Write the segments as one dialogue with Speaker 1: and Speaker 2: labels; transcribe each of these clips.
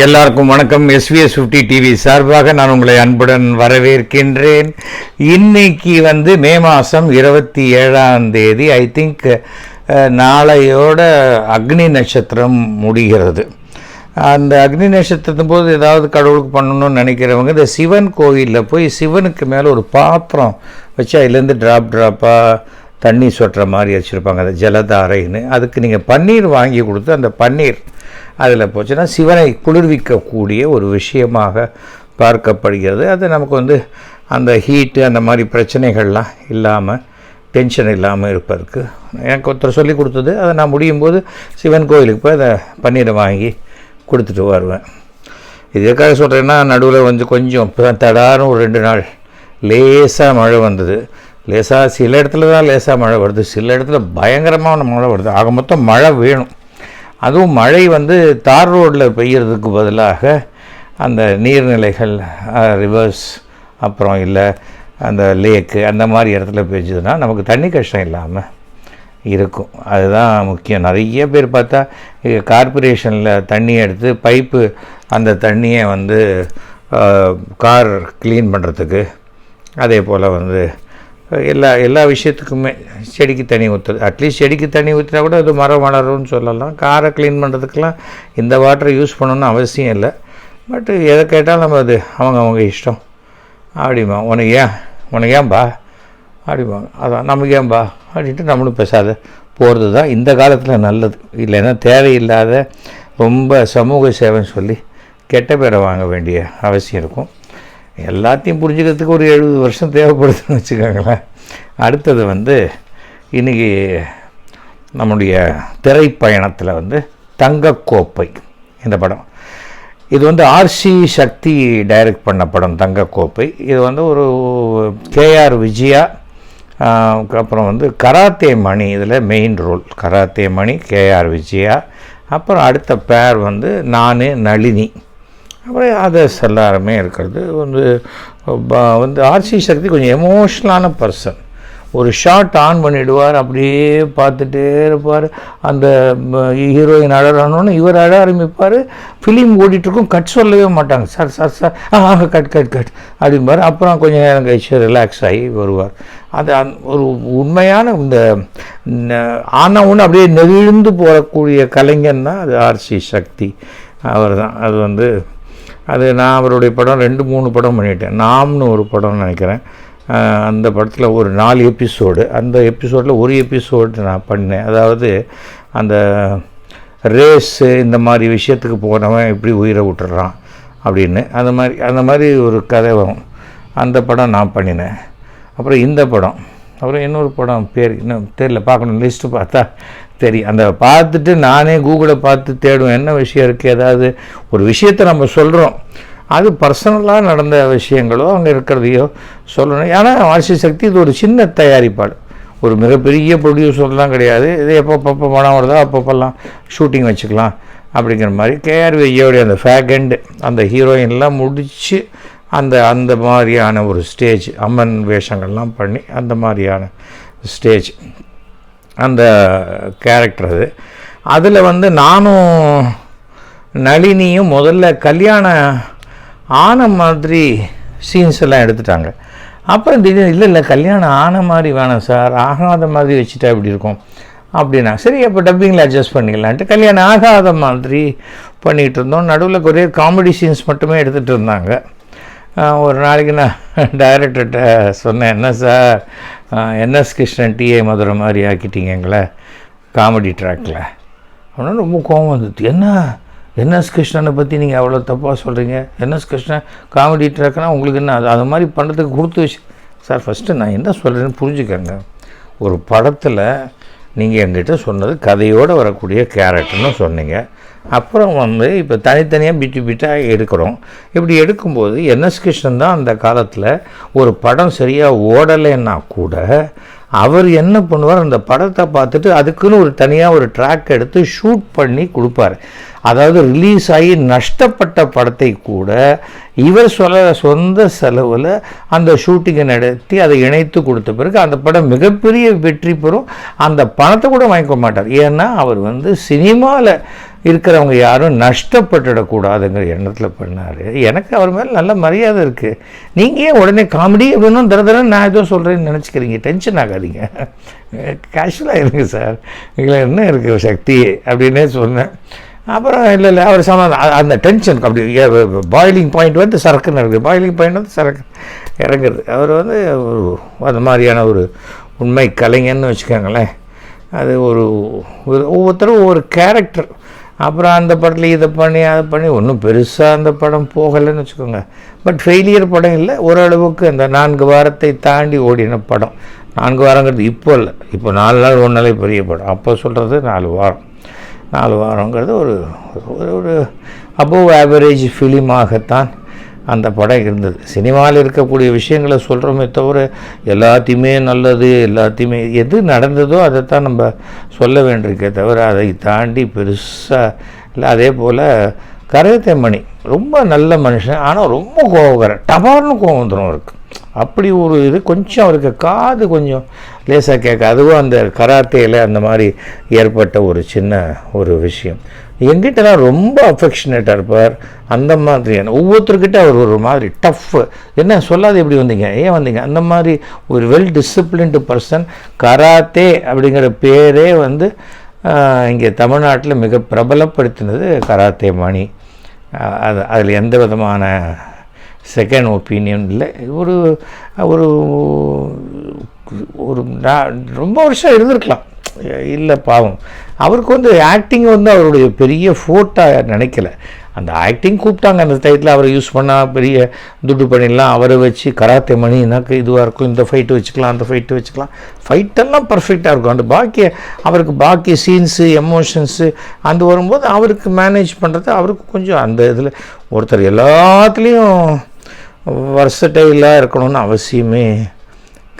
Speaker 1: எல்லாருக்கும் வணக்கம். SVS fifty TV சார்பாக நான் உங்களை அன்புடன் வரவேற்கின்றேன். இன்னைக்கு வந்து மே மாதம் இருபத்தி ஏழாம் தேதி ஐ திங்க் நாளையோட அக்னி நட்சத்திரம் முடிகிறது. அந்த அக்னி நட்சத்திரத்தின் போது ஏதாவது கடவுளுக்கு பண்ணணும்னு நினைக்கிறவங்க இந்த சிவன் கோயிலில் போய் சிவனுக்கு மேலே ஒரு பாத்திரம் வச்சு அதுலேருந்து ட்ராப் ட்ராப்பாக தண்ணி சொட்டுற மாதிரி வச்சுருப்பாங்க. அந்த ஜலதாரைன்னு. அதுக்கு நீங்கள் பன்னீர் வாங்கி கொடுத்து அந்த பன்னீர் அதில் போச்சுன்னா சிவனை குளிர்விக்கக்கூடிய ஒரு விஷயமாக பார்க்கப்படுகிறது. அது நமக்கு வந்து அந்த ஹீட்டு அந்த மாதிரி பிரச்சனைகள்லாம் இல்லாமல் டென்ஷன் இல்லாமல் இருப்பதற்கு. எனக்கு ஒருத்தர் சொல்லி கொடுத்தது அதை நான் முடியும் போது சிவன் கோயிலுக்கு போய் அதை பன்னீரை வாங்கி கொடுத்துட்டு வருவேன். இது எதுக்காக சொல்கிறேன்னா நடுவில் வந்து கொஞ்சம் தடாரும் ஒரு ரெண்டு நாள் லேசாக மழை வந்தது. லேசாக சில இடத்துல தான் லேசாக மழை வருது. சில இடத்துல பயங்கரமான மழை வருது. ஆக மொத்தம் மழை வேணும். அதுவும் மழை வந்து தார் ரோட்டில் பெய்யறதுக்கு பதிலாக அந்த நீர்நிலைகள் ரிவர்ஸ் அப்புறம் இல்லை அந்த லேக்கு அந்த மாதிரி இடத்துல பெஞ்சதுன்னா நமக்கு தண்ணி கஷ்டம் இல்லாமல் இருக்கும். அதுதான் முக்கியம். நிறைய பேர் பார்த்தா கார்பரேஷனில் தண்ணி எடுத்து பைப்பு அந்த தண்ணியை வந்து கார் க்ளீன் பண்ணுறதுக்கு அதே போல் வந்து எல்லா எல்லா விஷயத்துக்குமே செடிக்கு தண்ணி ஊற்றுது அட்லீஸ்ட் செடிக்கு தண்ணி ஊற்றினா கூட அது மரம் வளரும்னு சொல்லலாம். காரை க்ளீன் பண்ணுறதுக்கெலாம் இந்த வாட்டரை யூஸ் பண்ணணும்னு அவசியம் இல்லை. பட் எதை கேட்டாலும் நம்ம அது அவங்க அவங்க இஷ்டம். அப்படிமா உனக்கு ஏன்? உனக்கு ஏன்பா? அப்படிம்பாங்க. அதான் நமக்கு ஏன்பா? அப்படின்ட்டு நம்மளும் பேசாத. போகிறது தான் இந்த காலத்தில் நல்லது. இல்லைன்னா தேவையில்லாத ரொம்ப சமூக சேவைன்னு சொல்லி கெட்ட பேரை வாங்க வேண்டிய அவசியம் இருக்கும். எல்லாத்தையும் புரிஞ்சுக்கிறதுக்கு ஒரு எழுபது வருஷம் தேவைப்படுதுன்னு வச்சுக்கோங்களேன். அடுத்தது வந்து இன்றைக்கி நம்முடைய திரைப்பயணத்தில் வந்து தங்கக்கோப்பை இந்த படம். இது வந்து ஆர்சி சக்தி டைரக்ட் பண்ண படம் தங்கக்கோப்பை. இது வந்து ஒரு கேஆர் விஜயா அப்புறம் வந்து கராத்தே மணி இதில் main role karate Mani KR Vijaya அப்புறம் அடுத்த பேர் வந்து நான் நளினி. அப்புறம் அதர்ஸ் எல்லாருமே இருக்கிறது. வந்து வந்து ஆர்சி சக்தி கொஞ்சம் எமோஷ்னலான பர்சன் ஒரு ஷார்ட் ஆன் பண்ணிவிடுவார் அப்படியே பார்த்துட்டே இருப்பார். அந்த ஹீரோயின் அழறானோன்னு இவர் அழ ஆரம்பிப்பார். ஃபிலிம் ஓடிட்டுருக்கும் கட் சொல்லவே மாட்டாங்க. Sir sir sir. ஆ கட் கட் கட் அப்படிம்பார். அப்புறம் கொஞ்சம் நேரம் கழிச்சு ரிலாக்ஸ் ஆகி வருவார். அது அந் ஒரு உண்மையான இந்த ஆனால் ஒன்று அப்படியே நெகிழ்ந்து போகக்கூடிய கலைஞன்னா அது ஆர்சி சக்தி. அவர் தான் அது வந்து அது நான் அவருடைய படம் ரெண்டு மூணு படம் பண்ணிட்டேன். நாம்னு ஒரு படம்னு நினைக்கிறேன். அந்த படத்தில் ஒரு நாலு எபிசோடு அந்த எபிசோடில் ஒரு எபிசோடு நான் பண்ணேன். அதாவது அந்த ரேஸு இந்த மாதிரி விஷயத்துக்கு போனவன் எப்படி உயிரை விட்டுறான் அப்படின்னு. அந்த மாதிரி அந்த மாதிரி ஒரு கதை வரும். அந்த படம் நான் பண்ணினேன். அப்புறம் இந்த படம். அப்புறம் இன்னொரு படம் பேர் இன்னும் தெரியல பார்க்கணும் லிஸ்ட்டு பார்த்தா. சரி அந்த பார்த்துட்டு நானே கூகுளை பார்த்து தேடுவேன் என்ன விஷயம் இருக்குது ஏதாவது ஒரு விஷயத்தை நம்ம சொல்கிறோம் அது பர்சனலாக நடந்த விஷயங்களோ அங்கே இருக்கிறதையோ சொல்லணும். ஏன்னா வாசி சக்தி இது ஒரு சின்ன தயாரிப்பாடு. ஒரு மிகப்பெரிய ப்ரொடியூசர்லாம் கிடையாது. இது எப்போ படம் வருதோ அப்பப்போல்லாம் ஷூட்டிங் வச்சுக்கலாம் அப்படிங்கிற மாதிரி. கேஆர் விஜயோடைய அந்த ஃபேகண்ட் அந்த ஹீரோயின்லாம் முடித்து அந்த அந்த மாதிரியான ஒரு ஸ்டேஜ் அம்மன் வேஷங்கள்லாம் பண்ணி அந்த மாதிரியான ஸ்டேஜ் அந்த கேரக்டர் அது. அதில் வந்து நானும் நளினியும் முதல்ல கல்யாணம் ஆன மாதிரி சீன்ஸ் எல்லாம் எடுத்துட்டாங்க. அப்புறம் திடீர்னு இல்லை இல்லை கல்யாணம் ஆன மாதிரி வேணாம் சார். ஆகாத மாதிரி வச்சுட்டா எப்படி இருக்கும். அப்படின்னா சரி அப்போ டப்பிங்கில் அட்ஜஸ்ட் பண்ணிக்கலான்ட்டு கல்யாணம் ஆகாத மாதிரி பண்ணிகிட்டு இருந்தோம். நடுவில் ஒரே காமெடி சீன்ஸ் மட்டுமே எடுத்துகிட்டு இருந்தாங்க. ஒரு நாளைக்கு நான் டைரக்டர்கிட்ட சொன்னேன் என்ன sir? NS Krishnan TA Madurai மாதிரி ஆக்கிட்டீங்க எங்களை? காமெடி ட்ராக்கில் அப்படின்னா ரொம்ப கோவம் வந்துட்டு என்ன? என்எஸ் கிருஷ்ணனை பற்றி நீங்கள் அவ்வளோ தப்பாக சொல்கிறீங்க என்எஸ் கிருஷ்ணன் காமெடி ட்ராக்னால் உங்களுக்கு என்ன? அது அது மாதிரி பண்ணுறதுக்கு கொடுத்து வச்சு சார் ஃபஸ்ட்டு நான் என்ன சொல்கிறேன்னு புரிஞ்சுக்கங்க. ஒரு படத்தில் நீங்கள் எங்கிட்ட சொன்னது கதையோடு வரக்கூடிய கேரக்டர்னு சொன்னீங்க. அப்புறம் வந்து இப்போ தனித்தனியாக பிட்டு பிட்டாக எடுக்கிறோம். இப்படி எடுக்கும்போது என்எஸ் கிருஷ்ணன் தான் அந்த காலத்தில் ஒரு படம் சரியாக ஓடலைன்னா கூட அவர் என்ன பண்ணுவார்? அந்த படத்தை பார்த்துட்டு அதுக்குன்னு ஒரு தனியாக ஒரு ட்ராக் எடுத்து ஷூட் பண்ணி கொடுப்பார். அதாவது ரிலீஸ் ஆகி நஷ்டப்பட்ட படத்தை கூட இவர் சொல்ல சொந்த செலவில் அந்த ஷூட்டிங்கை நடத்தி அதை இணைத்து கொடுத்த பிறகு அந்த படம் மிகப்பெரிய வெற்றி பெறும். அந்த பணத்தை கூட வாங்கிக்க மாட்டார். ஏன்னா அவர் வந்து சினிமாவில் இருக்கிறவங்க யாரும் நஷ்டப்பட்டுடக்கூடாதுங்கிற எண்ணத்தில் பண்ணார். எனக்கு அவர் மேலே நல்ல மரியாதை இருக்குது நீங்கள் ஏன் உடனே காமெடி அப்படின்னு தர தர நான் ஏதோ சொல்கிறேன்னு நினச்சிக்கிறீங்க. டென்ஷன் ஆகாதீங்க. கேஷுவலாக இருங்க சார். இதில் என்ன இருக்குது சக்தி அப்படின்னே சொன்னேன். அப்புறம் இல்லை இல்லை அவர் சமாதானம் அந்த டென்ஷன் அப்படி பாயிலிங் பாயிண்ட் வந்து சரக்குன்னு இருக்குது பாயிலிங் பாயிண்ட் வந்து சரக்கு. இறங்குறது அவர் வந்து ஒரு அந்த மாதிரியான ஒரு உண்மை கலைஞன்னு வச்சுக்கோங்களேன். அது ஒரு ஒரு ஒவ்வொருத்தரும் ஒவ்வொரு கேரக்டர் அப்புறம் அந்த படத்தில் இதை பண்ணி அதை பண்ணி ஒன்றும் பெருசாக அந்த படம் போகலைன்னு வச்சுக்கோங்க. பட் ஃபெயிலியர் படம் இல்லை ஓரளவுக்கு அந்த நான்கு வாரத்தை தாண்டி ஓடின படம். நான்கு வாரங்கிறது இப்போ இல்லை. இப்போ நாலு நாள் ஒன்றாலே பெரிய படம். அப்போ சொல்கிறது நாலு வாரம். நாலு வாரங்கிறது ஒரு ஒரு ஒரு அபோவ் ஆவரேஜ் ஃபிலிமாகத்தான் அந்த படம் இருந்தது. சினிமாவில் இருக்கக்கூடிய விஷயங்களை சொல்கிறோமே தவிர எல்லாத்தையுமே நல்லது எல்லாத்தையுமே எது நடந்ததோ அதைத்தான் நம்ம சொல்ல வேண்டியிருக்கே தவிர அதை தாண்டி பெருசாக இல்லை. அதே போல் கரகத்தேமணி ரொம்ப நல்ல மனுஷன் ஆனால் ரொம்ப கோபக்காரன் டபார்னு கோவம் வந்துடும் அவருக்கு. அப்படி ஒரு இது கொஞ்சம் அவருக்கு காது கொஞ்சம் லேசாக கேட்க அதுவும் அந்த கராத்தேயில் அந்த மாதிரி ஏற்பட்ட ஒரு சின்ன ஒரு விஷயம். எங்கிட்டலாம் ரொம்ப அஃபெக்ஷனேட்டாக இருப்பார். அந்த மாதிரியான ஒவ்வொருத்தர்கிட்ட அவர் ஒரு மாதிரி டஃப் என்ன சொல்லாது எப்படி வந்தீங்க? ஏன் வந்தீங்க? அந்த மாதிரி ஒரு வெல் டிசிப்ளின்டு பர்சன் கராத்தே அப்படிங்கிற பேரே வந்து இங்கே தமிழ்நாட்டில் மிக பிரபலப்படுத்தினது கராத்தே மணி. அது அதில் எந்த விதமான செகண்ட் ஒப்பீனியன் இல்லை. ஒரு ஒரு ஒரு ரொம்ப வருஷம் இருந்திருக்கலாம். இல்லை பாவம். அவருக்கு வந்து ஆக்டிங் வந்து அவருடைய பெரிய ஃபோட்டாக நினைக்கல. அந்த ஆக்டிங் கூப்பிட்டாங்க அந்த டயத்தில் அவரை யூஸ் பண்ணால் பெரிய துட்டு பண்ணிடலாம் அவரை வச்சு கராத்தே மணி எனக்கு இதுவாக இருக்கும் இந்த ஃபைட்டு வச்சுக்கலாம் அந்த ஃபைட்டு வச்சுக்கலாம். ஃபைட்டெல்லாம் பர்ஃபெக்டாக இருக்கும். அந்த பாக்கி அவருக்கு பாக்கி சீன்ஸு எமோஷன்ஸு அந்த வரும்போது அவருக்கு மேனேஜ் பண்ணுறது அவருக்கு கொஞ்சம் அந்த இதில் ஒருத்தர் எல்லாத்துலேயும் வர்சட்டைலாக இருக்கணும்னு அவசியமே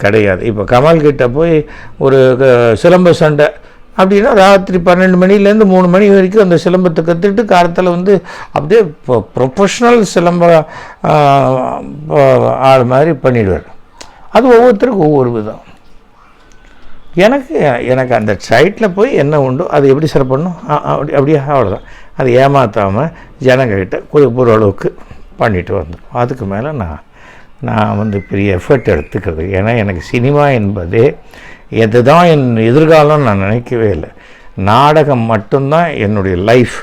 Speaker 1: கிடையாது. இப்போ கமல்கிட்ட போய் ஒரு சிலம்ப சண்டை. அப்படின்னா ராத்திரி பன்னெண்டு மணிலேருந்து மூணு மணி வரைக்கும் அந்த சிலம்பத்தை கற்றுக்கிட்டு காலத்தில் வந்து அப்படியே இப்போ ப்ரொஃபஷ்னல் சிலம்ப ஆள் மாதிரி பண்ணிடுவார். அது ஒவ்வொருத்தருக்கும் ஒவ்வொரு விதம். எனக்கு எனக்கு அந்த சைட்டில் போய் என்ன உண்டோ அது எப்படி சரி பண்ணும் அப்படி அப்படியே அவ்வளோதான் அது ஏமாற்றாமல் ஜனங்கக்கிட்ட ஓரளவுக்கு பண்ணிட்டு வந்துடும். அதுக்கு மேலே நான் நான் வந்து பெரிய எஃபர்ட் எடுத்துக்கிறது ஏன்னா எனக்கு சினிமா என்பதே எது தான் என் எதிர்காலம் நான் நினைக்கவே இல்லை. நாடகம் மட்டும்தான் என்னுடைய லைஃப்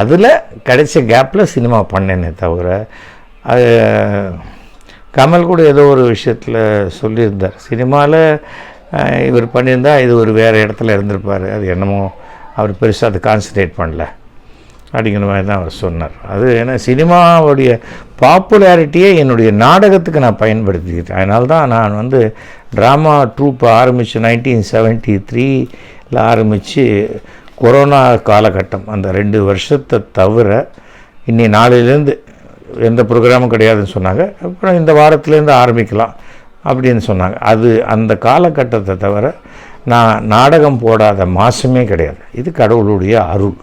Speaker 1: அதில் கிடைச்ச கேப்பில் சினிமா பண்ணேனே தவிர அது கமல் கூட ஏதோ ஒரு விஷயத்தில் சொல்லியிருந்தார். சினிமாவில் இவர் பண்ணியிருந்தால் இது ஒரு வேறு இடத்துல இருந்திருப்பார். அது என்னமோ அவர் பெருசாக அது கான்சன்ட்ரேட் பண்ணல. அப்படிங்கிற மாதிரி தான் அவர் சொன்னார். அது ஏன்னா சினிமாவுடைய பாப்புலாரிட்டியே என்னுடைய நாடகத்துக்கு நான் பயன்படுத்திக்கிட்டேன். அதனால தான் நான் வந்து ட்ராமா ட்ரூப் ஆரம்பித்து நைன்டீன் செவன்ட்டி த்ரீயில் ஆரம்பித்து கொரோனா காலகட்டம். அந்த ரெண்டு வருஷத்தை தவிர இன்னி நாளையிலேருந்து எந்த ப்ரோக்ராமும் கிடையாதுன்னு சொன்னாங்க. அப்புறம் இந்த வாரத்துலேருந்து ஆரம்பிக்கலாம் அப்படின்னு சொன்னாங்க. அது அந்த காலகட்டத்தை தவிர நான் நாடகம் போடாத மாதமே கிடையாது. இது கடவுளுடைய அருள்.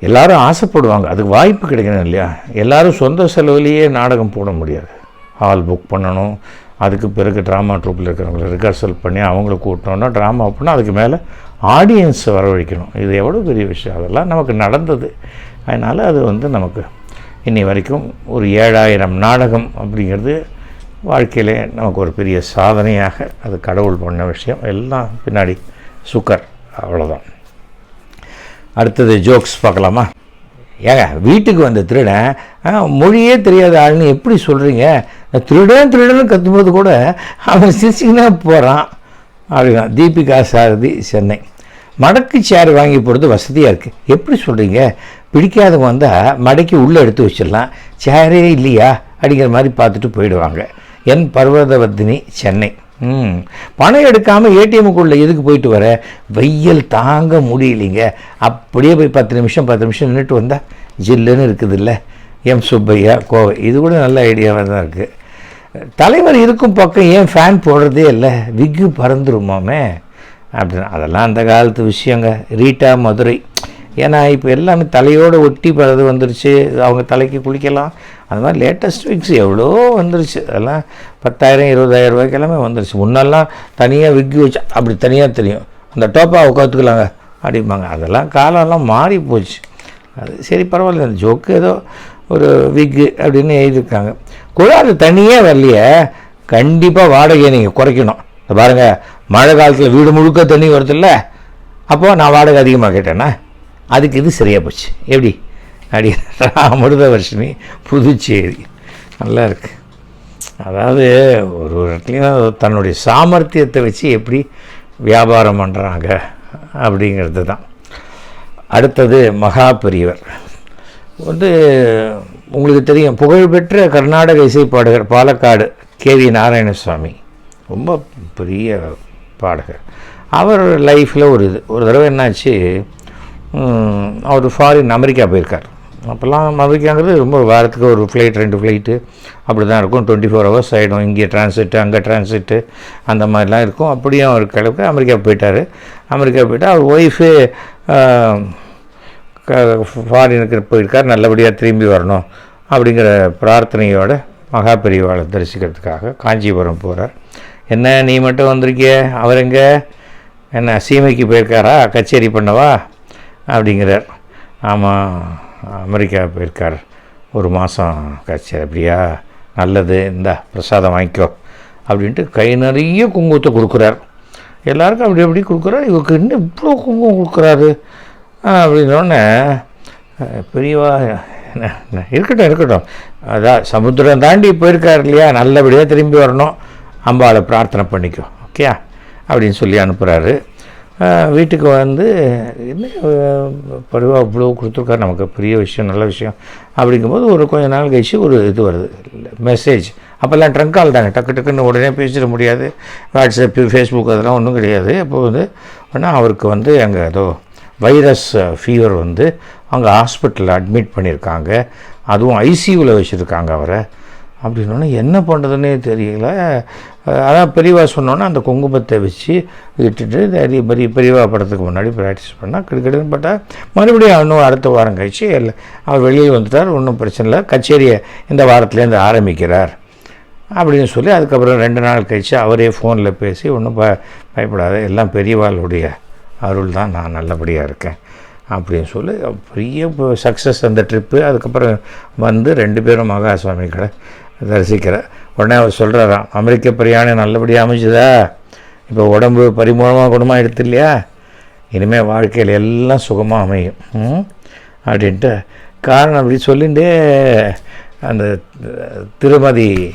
Speaker 1: எல்லாரும் ஆசைப்படுவாங்க. அதுக்கு வாய்ப்பு கிடைக்கணும் இல்லையா? எல்லோரும் சொந்த செலவுலேயே நாடகம் போட முடியாது. ஹால் புக் பண்ணணும். அதுக்கு பிறகு ட்ராமா ட்ரூப்பில் இருக்கிறவங்களை ரிஹர்சல் பண்ணி அவங்கள கூட்டணும்னா ட்ராமா பண்ணால் அதுக்கு மேலே ஆடியன்ஸை வரவழைக்கணும். இது எவ்வளோ பெரிய விஷயம். அதெல்லாம் நமக்கு நடந்தது. அதனால் அது வந்து நமக்கு இன்னி வரைக்கும் ஒரு ஏழாயிரம் நாடகம் அப்படிங்கிறது வாழ்க்கையிலே நமக்கு ஒரு பெரிய சாதனையாக அது கடவுள் பண்ண விஷயம். எல்லாம் பின்னாடி சுக்கர் அவ்வளோதான் அடுத்தது ஜோக்ஸ் பார்க்கலாமா? ஏங்க வீட்டுக்கு வந்த திருடன் மொழியே தெரியாத ஆள்னு எப்படி சொல்கிறீங்க திருடன் திருடன் கத்தும்போது கூட அவன் சிரிச்சிங்கன்னா போகிறான் அப்படிதான் தீபிகா சாரதி சென்னை. மடக்கு சேர் வாங்கி போடுறது வசதியாக இருக்குது எப்படி சொல்கிறீங்க பிடிக்காதவங்க வந்தால் மடக்கி உள்ளே எடுத்து வச்சிடலாம். சேரே இல்லையா? அப்படிங்கிற மாதிரி பார்த்துட்டு போயிடுவாங்க. என் பர்வதவர்தினி சென்னை. ம். பணம் எடுக்காமல் ஏடிஎம்முக்குள்ளே எதுக்கு போயிட்டு வர? வெயில் தாங்க முடியலைங்க. அப்படியே போய் பத்து நிமிஷம் பத்து நிமிஷம் நின்றுட்டு வந்தால் ஜில்லுன்னு இருக்குது இல்லை எம் சுப்பையா கோவை. இது கூட நல்ல ஐடியாவாக தான் இருக்குது தலைவர் இருக்கும் பக்கம் ஏன் ஃபேன் போடுறதே இல்லை? விக்கு பறந்துருமாமே. அப்படின்னு அதெல்லாம் அந்த காலத்து விஷயங்க. ரீட்டா மதுரை. ஏன்னா இப்போ எல்லாமே தலையோடு ஒட்டி பறது வந்துருச்சு. அவங்க தலைக்கு குளிக்கலாம். அது மாதிரி லேட்டஸ்ட் விக்ஸ் எவ்வளோ வந்துருச்சு. அதெல்லாம் பத்தாயிரம் இருபதாயிரம் ரூபாய்க்கு எல்லாமே வந்துருச்சு. முன்னெல்லாம் தனியாக விக்கி வச்சு அப்படி தனியாக தெரியும். அந்த டோப்பாக உட்காந்துக்கலாங்க அப்படிம்பாங்க. அதெல்லாம் காலம்லாம் மாறி போச்சு. அது சரி பரவாயில்ல. இந்த ஜோக்கு ஏதோ ஒரு விக்கு அப்படின்னு எழுதியிருக்காங்க. குழாது தனியாக வரலையே. கண்டிப்பாக வாடகையை நீங்கள் குறைக்கணும். இந்த பாருங்கள் மழை காலத்தில் வீடு முழுக்க தண்ணி வருதுல்ல. அப்போது நான் வாடகை அதிகமாக கேட்டேன்னா? அதுக்கு இது சரியாக போச்சு. எப்படி? அப்படி அமிர்தவர்ஷினி புதுச்சேரி. நல்லா இருக்கு. அதாவது ஒரு ஒரு இடத்துலையும் தன்னுடைய சாமர்த்தியத்தை வச்சு எப்படி வியாபாரம் பண்ணுறாங்க அப்படிங்கிறது தான். அடுத்தது மகா பெரியவர். வந்து உங்களுக்கு தெரியும் புகழ்பெற்ற கர்நாடக இசைப்பாடகர் பாலக்காடு கேவி நாராயணசுவாமி ரொம்ப பெரிய பாடகர். அவர் லைஃப்பில் ஒரு இது. ஒரு தடவை என்னாச்சு அவர் ஃபாரின் அமெரிக்கா போயிருக்கார். அப்போல்லாம் அமெரிக்காங்கிறது ரொம்ப வாரத்துக்கு ஒரு ஃப்ளைட் ரெண்டு ஃப்ளைட்டு அப்படி தான் இருக்கும். டுவெண்ட்டி ஃபோர் ஹவர்ஸ் ஆகிடும் இங்கே டிரான்சிட்டு அங்கே டிரான்சிட்டு அந்த மாதிரிலாம் இருக்கும். அப்படியும் அவர் கிளம்பி அமெரிக்கா போயிட்டார். அமெரிக்கா போயிட்டு அவர் ஒய்ஃபு ஃபாரினுக்கு போயிருக்கார். நல்லபடியாக திரும்பி வரணும் அப்படிங்கிற பிரார்த்தனையோட மகா பெரியவாளை தரிசிக்கிறதுக்காக காஞ்சிபுரம் போகிறார் என்ன நீ மட்டும் வந்திருக்கிய? அவர் எங்கே? என்ன சீமைக்கு போயிருக்காரா? கச்சேரி பண்ணவா? அப்படிங்கிறார். ஆமாம் அமெரிக்கா போயிருக்கார். ஒரு மாதம் கச்சேரி அப்படியா? நல்லது இந்தா பிரசாதம் வாங்கிக்கோ அப்படின்ட்டு கை நிறைய குங்குமத்தை கொடுக்குறார். எல்லாருக்கும் அப்படி அப்படி கொடுக்குறாரு. இவருக்கு இன்னும் இவ்வளோ குங்குமம் கொடுக்குறாரு. அப்படின்னோடனே பெரியவா என்ன- இருக்கட்டும் இருக்கட்டும். அதான் சமுத்திரம் தாண்டி போயிருக்கார் இல்லையா? நல்லபடியாக திரும்பி வரணும். அம்பாளை பிரார்த்தனை பண்ணிக்கோ ஓகே? அப்படின்னு சொல்லி அனுப்புகிறாரு வீட்டுக்கு வந்து என்ன பருவா இவ்வளோ கொடுத்துருக்காரு நமக்கு பெரிய விஷயம் நல்ல விஷயம் அப்படிங்கும்போது ஒரு கொஞ்ச நாள் கழிச்சு ஒரு இது வருது மெசேஜ் அப்போல்லாம் ட்ரங்க் கால் தானே டக்கு டக்குன்னு உடனே பேசிட முடியாது. வாட்ஸ்அப்பு ஃபேஸ்புக் அதெல்லாம் ஒன்றும் கிடையாது. அப்போ வந்து ஆனால் அவருக்கு வந்து அங்கே ஏதோ வைரஸ் ஃபீவர் வந்து அங்கே ஹாஸ்பிட்டலில் அட்மிட் பண்ணியிருக்காங்க. அதுவும் ஐசியூவில் வச்சுருக்காங்க அவரை. அப்படின்னோடனே என்ன பண்ணுறதுன்னே தெரியல. அதான் பெரியவா சொன்னோன்னே அந்த குங்குமத்தை வச்சு இட்டுட்டு அதே பெரிய பெரியவா படத்துக்கு முன்னாடி ப்ராக்டிஸ் பண்ணால் கிடுக்கிடுன்னு பட்டா மறுபடியும் இன்னும் அடுத்த வாரம் கழிச்சு இல்லை அவர் வெளியே வந்துட்டார் ஒன்றும் பிரச்சனை இல்லை கச்சேரியை இந்த வாரத்துலேருந்து ஆரம்பிக்கிறார். அப்படின்னு சொல்லி அதுக்கப்புறம் ரெண்டு நாள் கழிச்சு அவரே ஃபோனில் பேசி ஒன்றும் ப பயப்படாத எல்லாம் பெரியவாளுடைய அருள் தான் நான் நல்லபடியாக இருக்கேன். அப்படின்னு சொல்லி பெரிய சக்ஸஸ் அந்த ட்ரிப்பு அதுக்கப்புறம் வந்து ரெண்டு பேரும் மகா சுவாமிகளை தரிசிக்கிற உடனே அவர் சொல்கிறாராம் அமெரிக்க பிரயாணம் நல்லபடியாக அமைஞ்சுதா? இப்போ உடம்பு பரிமூலமாக குணமாக எடுத்து இல்லையா இனிமேல் வாழ்க்கையில் எல்லாம் சுகமாக அமையும். ம்? அப்படின்ட்டு காரணம் அப்படி சொல்லிட்டு அந்த திருமதி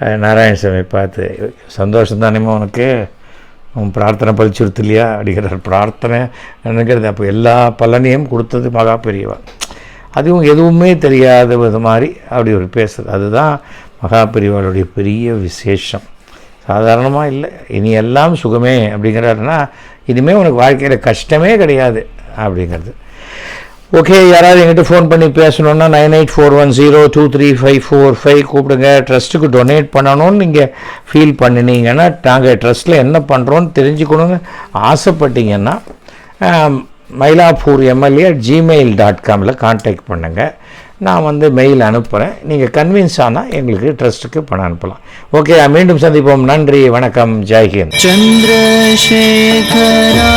Speaker 1: நாராயணசாமி பார்த்து சந்தோஷம் தானேமா உனக்கு? உன் பிரார்த்தனை பழிச்சுடுத்து இல்லையா அப்படிங்கிறார். பிரார்த்தனை நினைக்கிறது அப்போ எல்லா பலனையும் கொடுத்தது மகா பெரியவா. அதுவும் எதுவுமே தெரியாத வித மாதிரி அப்படி ஒரு பேசுகிறது அதுதான் மகா பிரிவாளுடைய பெரிய விசேஷம். சாதாரணமாக இல்லை. இனி எல்லாம் சுகமே அப்படிங்கிறாருன்னா இனிமேல் உனக்கு வாழ்க்கையில் கஷ்டமே கிடையாது அப்படிங்கிறது. ஓகே யாராவது எங்கிட்ட ஃபோன் பண்ணி பேசணுன்னா nine eight four one zero two three five four five கூப்பிடுங்க. ட்ரஸ்ட்டுக்கு டொனேட் பண்ணணும்னு நீங்கள் ஃபீல் பண்ணினீங்கன்னா நாங்கள் ட்ரஸ்ட்டில் என்ன பண்ணுறோன்னு தெரிஞ்சுக்கணும்னு ஆசைப்பட்டீங்கன்னா மயிலாப்பூர் எம்எல்ஏ ஜிமெயில் டாட் காமில் காண்டாக்ட் பண்ணுங்கள் நான் வந்து மெயில் அனுப்புகிறேன் நீங்கள் கன்வின்ஸ் ஆனால் எங்களுக்கு ட்ரஸ்ட்டுக்கு பணம் அனுப்பலாம். ஓகே மீண்டும் சந்திப்போம். நன்றி வணக்கம் ஜெய்ஹிந்த்
Speaker 2: சந்திரசேகரா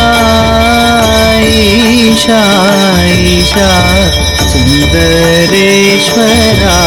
Speaker 2: சுந்தரேஸ்வரா.